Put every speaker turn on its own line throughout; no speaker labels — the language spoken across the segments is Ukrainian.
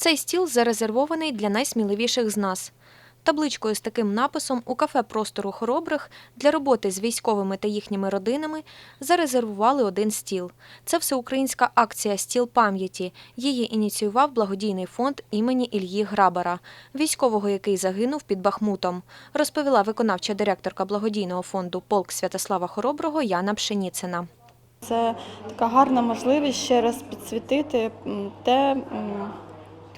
Цей стіл зарезервований для найсміливіших з нас. Табличкою з таким написом у кафе простору хоробрих для роботи з військовими та їхніми родинами зарезервували один стіл. Це всеукраїнська акція Стіл пам'яті. Її ініціював благодійний фонд імені Ільї Грабара, військового, який загинув під Бахмутом, розповіла виконавча директорка благодійного фонду Полк Святослава Хороброго Яна Пшеніцина.
Це така гарна можливість ще раз підсвітити те,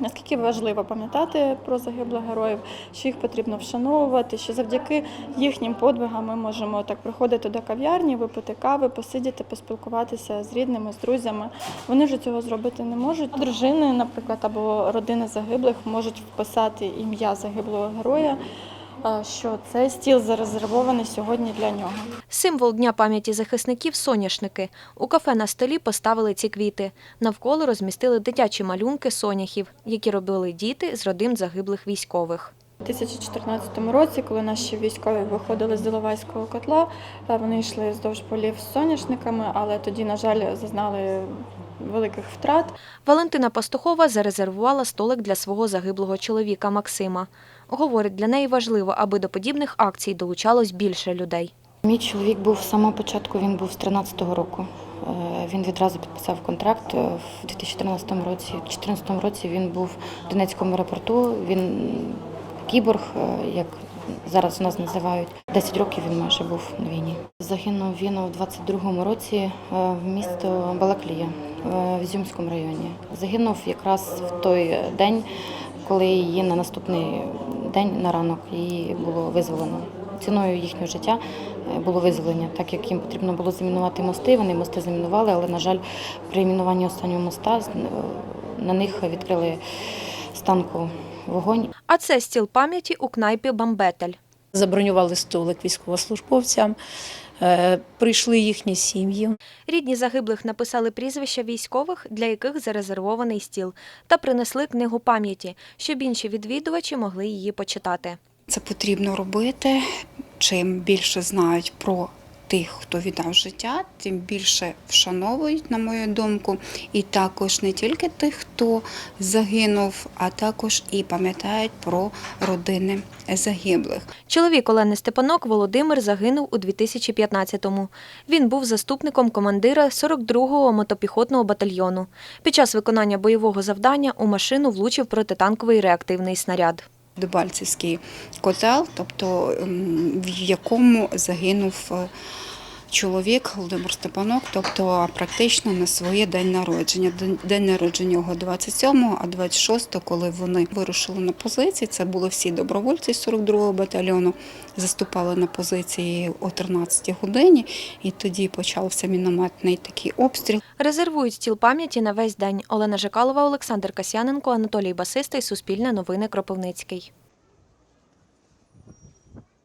наскільки важливо пам'ятати про загиблих героїв, що їх потрібно вшановувати, що завдяки їхнім подвигам ми можемо так приходити до кав'ярні, випити кави, посидіти, поспілкуватися з рідними, з друзями. Вони ж цього зробити не можуть. Дружини, наприклад, або родини загиблих можуть вписати ім'я загиблого героя, що цей стіл зарезервований сьогодні для нього.
Символ Дня пам'яті захисників соняшники. У кафе на столі поставили ці квіти. Навколо розмістили дитячі малюнки соняхів, які робили діти з родин загиблих військових.
У 2014 році, коли наші військові виходили з Іловайського котла, е, вони йшли вздовж полів з соняшниками, але тоді, на жаль, зазнали великих втрат.
Валентина Пастухова зарезервувала столик для свого загиблого чоловіка Максима. Говорить, для неї важливо, аби до подібних акцій долучалось більше людей.
Мій чоловік був з самого початку, він був з 13-го року. Е, Він відразу підписав контракт е, в 2013 році. У 2014 році він був в Донецькому аеропорту. Він кіборг, е, як зараз нас називають. 10 років він майже був на війні. Загинув він у 22-му році в місто Балаклія в Ізюмському районі. Загинув якраз в той день, коли її на наступний день на ранок її було визволено. Ціною їхнього життя е, було визволення, так як їм потрібно було замінувати мости. Вони мости замінували, але, на жаль, при мінуванні останнього моста е, на них відкрили станку вогонь.
А це стіл пам'яті у кнайпі Бамбетель.
Забронювали столик військовослужбовцям, прийшли їхні сім'ї.
Рідні загиблих написали прізвища військових, для яких зарезервований стіл, та принесли книгу пам'яті, щоб інші відвідувачі могли її почитати.
Це потрібно робити. Чим більше знають про тих, хто віддав життя, тим більше вшановують, на мою думку, і також не тільки тих, хто загинув, а також і пам'ятають про родини загиблих.
Чоловік Олени Степанок Володимир загинув у 2015-му. Він був заступником командира 42-го мотопіхотного батальйону. Під час виконання бойового завдання у машину влучив протитанковий реактивний снаряд.
Дебальцевський котел, тобто ем, в якому загинув е, чоловік Володимир Степанок, тобто практично на своє день народження. День- народження його 27-го, а 26-го, коли вони вирушили на позиції, це були всі добровольці з 42-го батальйону, заступали на позиції о 13-й годині, і тоді почався мінометний такий обстріл.
Резервують стіл пам'яті на весь день. Олена Жикалова, Олександр Касяненко, Анатолій Басистий, Суспільне новини Кропивницький.